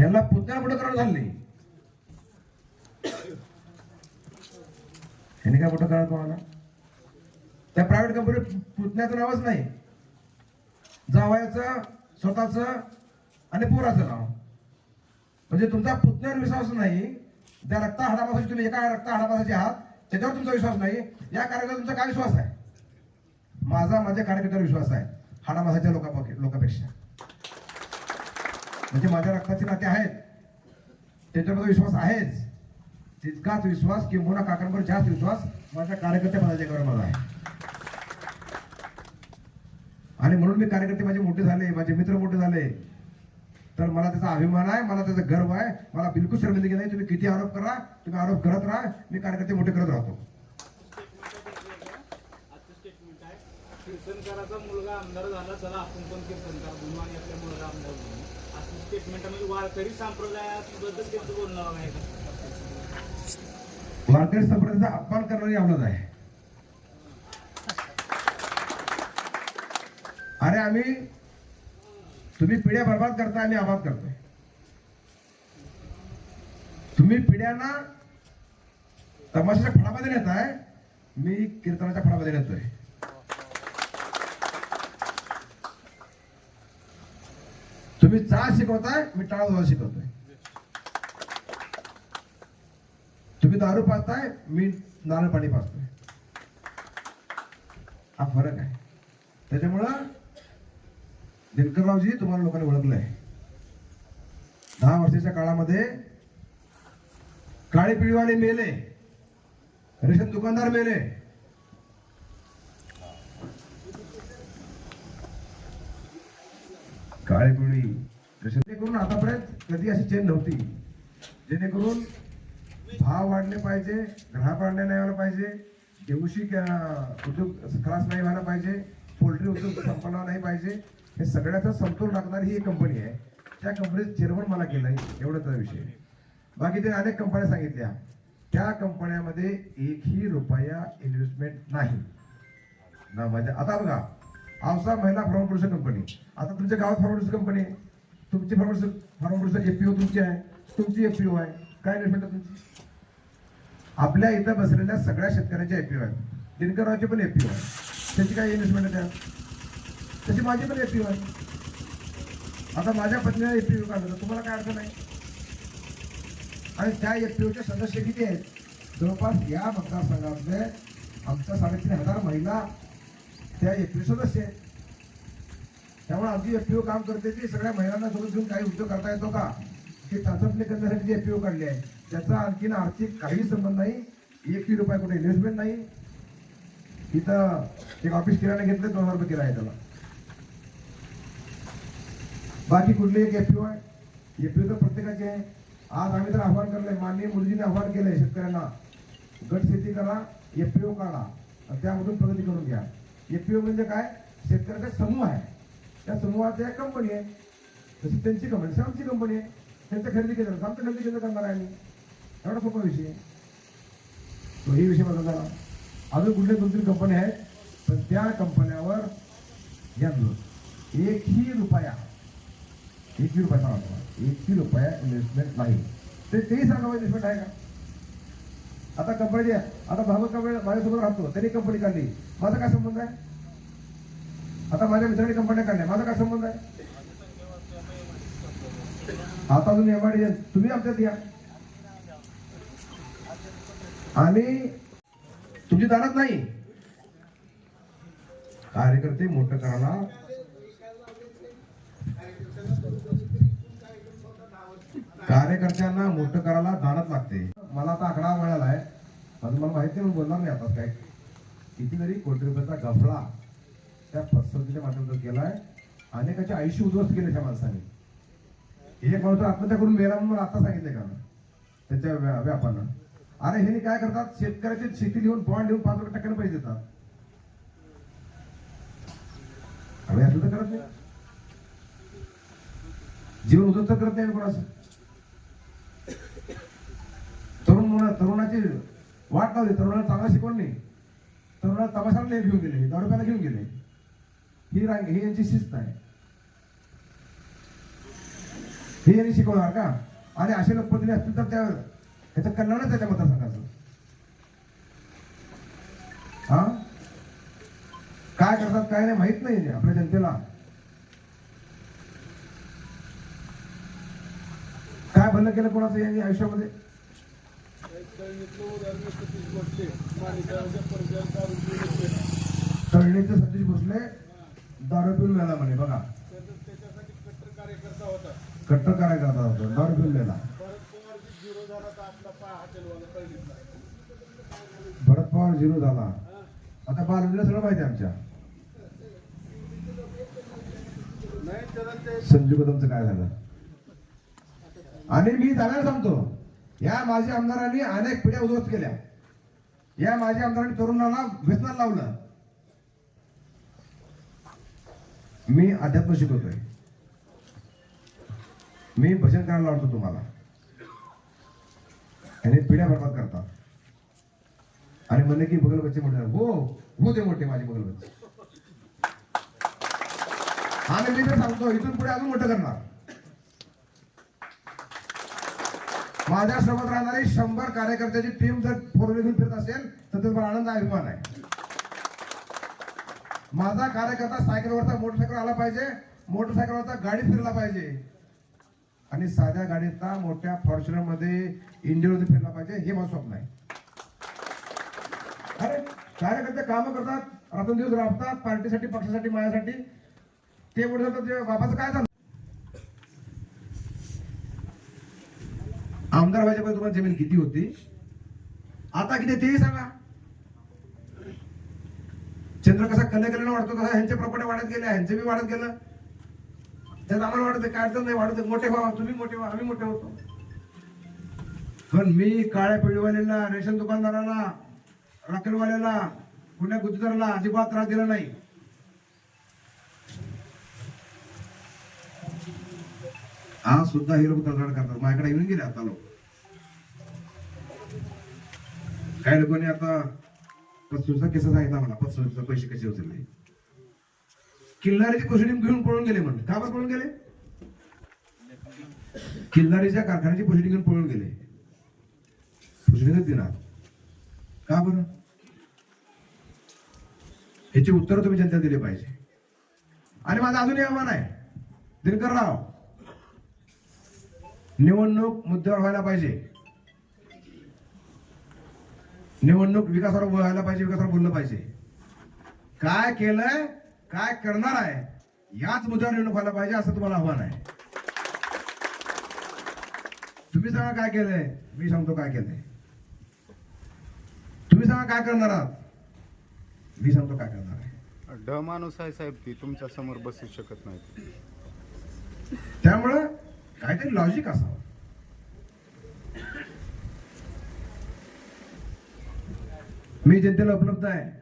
ह्याला पुतळा पुढे झाले ह्याने काय मोठं करा कोणाला त्या प्रायव्हेट कंपनी पुतण्याचं नावच नाही. जावयाचं स्वतःचं आणि पोराचं नाव. म्हणजे तुमचा पुतण्यावर विश्वास नाही. त्या रक्ता हाडापासाची तुम्ही एका रक्ता हाडापासाचे आहात त्याच्यावर तुमचा विश्वास नाही. या कार्यक्रमात तुमचा काय विश्वास आहे? माझा माझ्या कार्यकर्त्यावर विश्वास आहे. हाडामासाच्या लोका लोकांपेक्षा. म्हणजे माझ्या रक्ताचे नाते आहेत. त्याच्यामध्ये विश्वास आहेच. तितकाच विश्वास किंबहुना काकांवर जास्त विश्वास माझ्या कार्यकर्त्या माझ्याकडे माझा आहे. आणि म्हणून मी कार्यकर्ते माझे मोठे झाले माझे मित्र मोठे झाले. तर मला त्याचा अभिमान आहे मला त्याचा गर्व आहे. मला बिलकुल शर्मिंदगी नाही. तुम्ही किती आरोप करा तुम्ही आरोप करत राहा. मी कार्यकर्ते मोठे करत राहतो. कीर्तनकाराचा मुलगा आमदार झाला चला आपण पण कीर्तनकार बनू आपल्या मुलगा आमदार बनू वारकरी संप्रदायाबद्दल त्यांचं बोलणं आहे. वारकरी संप्रदायाचा अपमान करणारी आवडत आहे. अरे आम्ही तुम्ही पिढ्या बर्बाद करताय आम्ही आबाद करतोय. तुम्ही पिढ्यांना तमाशाच्या फळामध्ये नेताय मी कीर्तनाच्या फळामध्ये नेतोय. तुम्ही चाळ शिकवताय मी टाळ शिकवतोय. तुम्ही दारू पाचताय मी नारळ पाणी पाचतोय हा फरक आहे. त्याच्यामुळं दिनकररावजी तुम्हाला लोकांनी ओळखलंय. दहा वर्षाच्या काळामध्ये काळे पिळीवाले मेले रेशन दुकानदार मेले काळे पिढी रेशन आतापर्यंत कधी अशी चेन नव्हती. जेणेकरून भाव वाढले पाहिजे ग्राहक वाढले नाही व्हायला पाहिजे देऊशी उद्योग खलास नाही व्हायला पाहिजे पोल्ट्री उद्योग संपला नाही पाहिजे हे सगळ्याचा समतोल राखणारी ही एक कंपनी आहे. त्या कंपनीचं चेअरमन मला केलंय एवढंच विषय. बाकी त्यांनी अनेक कंपन्या सांगितल्या. त्या कंपन्यामध्ये एकही रुपया इन्व्हेस्टमेंट नाही. ना माझ्या आता बघा आवसा महिला फार्म प्रोड्युसर कंपनी. आता तुमच्या गावात फार्म प्रोड्युसर कंपनी आहे. तुमची फार्मा फार्म प्रोड्युसर एफपीओ तुमची आहे. तुमची एफपीओ आहे. काय इन्व्हेस्टमेंट आहे तुमची? आपल्या इथं बसलेल्या सगळ्या शेतकऱ्यांच्या एफपीओ आहेत. दिनकररावची पण एफपीओ आहे त्याची काय इन्व्हेस्टमेंट आहे त्याची माझी पण एफपीओ आहे. आता माझ्या पत्नीला एफपीओ काढलं तुम्हाला काय अडचण आहे? आणि त्या एफपीओचे सदस्य किती आहेत? जवळपास या मतदारसंघातले आमच्या साडेतीन हजार महिला त्या एफपीओ सदस्य आहेत. त्यामुळे आमची एफपीओ काम करते ती सगळ्या महिलांना सोबत घेऊन काही उद्योग करता येतो का? हे चाचपणी करण्यासाठी जी एफपीओ काढले आहे. त्याचा आणखीन आर्थिक काही संबंध नाही. एकही रुपया कुठे इन्व्हेस्टमेंट नाही. इथं एक ऑफिस किराणा घेतलं दोन हजार रुपये किराया आहे त्याला. बाकी कुठली एक एफपीओ आहे? एफपीओ तर प्रत्येकाचे आहे. आज आम्ही तर आव्हान करलंय माननीय मुलजीने आव्हान केलंय शेतकऱ्यांना. गट शेती करा एफपीओ काढा. आणि त्यामधून प्रगती करून घ्या. एपीओ म्हणजे काय? शेतकऱ्याचा समूह आहे. त्या समूहाच्या एक कंपनी आहे. तशी त्यांची कंपनी तशी आमची कंपनी आहे. त्यांचं खरेदी केंद्र आमचं खरेदी केंद्र करणार आहे आम्ही. एवढा सोपा विषय आहे. तो ही विषय माझा झाला. अजून कुठल्या दोन तीन कंपन्या आहेत पण त्या कंपन्यावर यांना एकही रुपया एकही रुपया सांगा तुम्हाला. एकही रुपया इन्व्हेस्टमेंट नाही. ते तेही सांगा इन्व्हेस्टमेंट आहे का? आता कंपनी आता भागवत कंपनी माझ्यासोबत राहतो. त्यांनी कंपनी काढली. माझा काय संबंध आहे? आता माझ्या मित्राने कंपन्या काढल्या. माझा काय संबंध आहे? आता तुम्ही एमआयडी तुम्ही आमच्यात या. आणि तुमची दारात नाही. कार्यकर्ते मोठं करायला. कार्यकर्त्यांना मोठं करायला दानत लागते. मला आता आकडा मिळाला आहे पण मला माहिती नाही बोलणार नाही आता काय. कितीतरी कोटी रुपयाचा गफळा त्या पसंतीच्या माध्यमातून केलाय. अनेकाचे आयुष्य उद्ध्वस्त केले त्या माणसाने. एक माणूस आत्महत्या करून मेला म्हणून आता सांगितले का? त्याच्या व्यापानं. अरे हे काय करतात? शेतकऱ्याची शेती लिहून बॉन्ड लिहून पाच रुपये टक्क्याने पैसे देतात. आम्ही असं तर करत नाही. जीवन उद्ध्वस्त करत नाही कोणाचं? तरुण तरुणाची वाट लावली. तरुणाला चांगला शिकवण नाही. तरुणाला तमाशाला नाही घेऊन गेले दारुप्याला घेऊन गेले. ही रांग ही यांची शिस्त आहे. हे यांनी शिकवणार का? आणि असे लोक दिले असतील तर त्या ह्याचं कल्याणच त्याच्या मतदारसंघाचं. हा? काय करतात काय नाही माहीत नाही आपल्या जनतेला. काय भलं केलं कोणाचं यांनी आयुष्यामध्ये? तळणीचे सतीश भोसले दारू पिऊन मेला म्हणे बघा. कट्टर कार्यकर्ता होता दारू पिऊन मेला भरत पवार झिरो झाला. आता बालवीला सगळं माहिती आमच्या. संजू कदमचं काय झालं? आणि मी जाणार सांगतो. या माजी आमदारांनी अनेक पिढ्या उद्ध्वस्त केल्या. या माजी आमदारांनी तरुणाला व्यसनाला लावलं. मी अध्यात्म शिकवतोय. मी भजन करायला लावतो तुम्हाला. आणि पिढ्या बरबाद करतात. आणि म्हणले की बगल बच्चे म्हटलं हो हो ते मोठे माझे बगल बच्चे आणि मी तर सांगतो इथून पुढे अजून मोठं करणार. माझ्या सोबत राहणारी शंभर कार्यकर्त्याची टीम जर फोर घेऊन फिरत असेल तर त्याचा मला आनंद अभिमान आहे. माझा कार्यकर्ता सायकलवरचा मोटरसायकल आला पाहिजे मोटरसायकलवरचा गाडी फिरला पाहिजे. आणि साध्या गाडीतला मोठ्या फॉर्च्युनरमध्ये इंडियामध्ये फिरला पाहिजे हे माझं स्वप्न आहे. अरे कार्यकर्ते कामं करतात रात्रंदिवस राबतात पार्टीसाठी पक्षासाठी माझ्यासाठी. ते बोलत ते बाबाचं काय झालं? आमदार व्हायच्या पहिले तुम्हाला जमीन किती होती? आता किती तेही सांगा. चंद्र कसा कलेकलेनं वाढतो तसा ह्यांच्या प्रॉपर्टी वाढत गेले ह्यांचे बी वाढत गेलं. त्यात आम्हाला वाढत काय अडचण नाही वाढत मोठे व्हा तुम्ही मोठे व्हा आम्ही मोठे होतो. पण मी काळ्या पिढीवाल्याला रेशन दुकानदाराला राखेलवाल्याला पुण्या गुत्तीदाराला अजिबात त्रास दिला नाही. आज सुद्धा हिरो तक्रार करतात. माझ्याकडे येऊन गेले आता लोक. काय लोकांनी आता पत्सूचा केसा सांगितला मला पत्सूचा पैसे कसे उचलले किल्लारीची प्रोसिडिंग घेऊन पळून गेले म्हणून. का बरं पळून गेले? किल्लारीच्या कारखान्याची पोशिडी घेऊन पळून गेले. पोशिडीच देणार का बरं? ह्याची उत्तर तुम्ही जनता दिली पाहिजे. आणि माझं अजूनही आव्हान आहे. दिनकर राव निवडणूक मुद्द्यावर व्हायला पाहिजे. निवडणूक विकासावर व्हायला पाहिजे विकासावर बोललं पाहिजे. काय केलंय काय करणार आहे याच मुद्द्यावर निवडणूक व्हायला पाहिजे असं तुम्हाला आव्हान आहे. तुम्ही सांगा काय केलंय मी सांगतो काय केलंय. तुम्ही सांगा काय करणार आहात मी सांगतो काय करणार आहे. ड माणूस आहे साहेब ती तुमच्यासमोर बसू शकत नाही त्यामुळं काहीतरी लॉजिक असावं. मी जनतेला उपलब्ध आहे.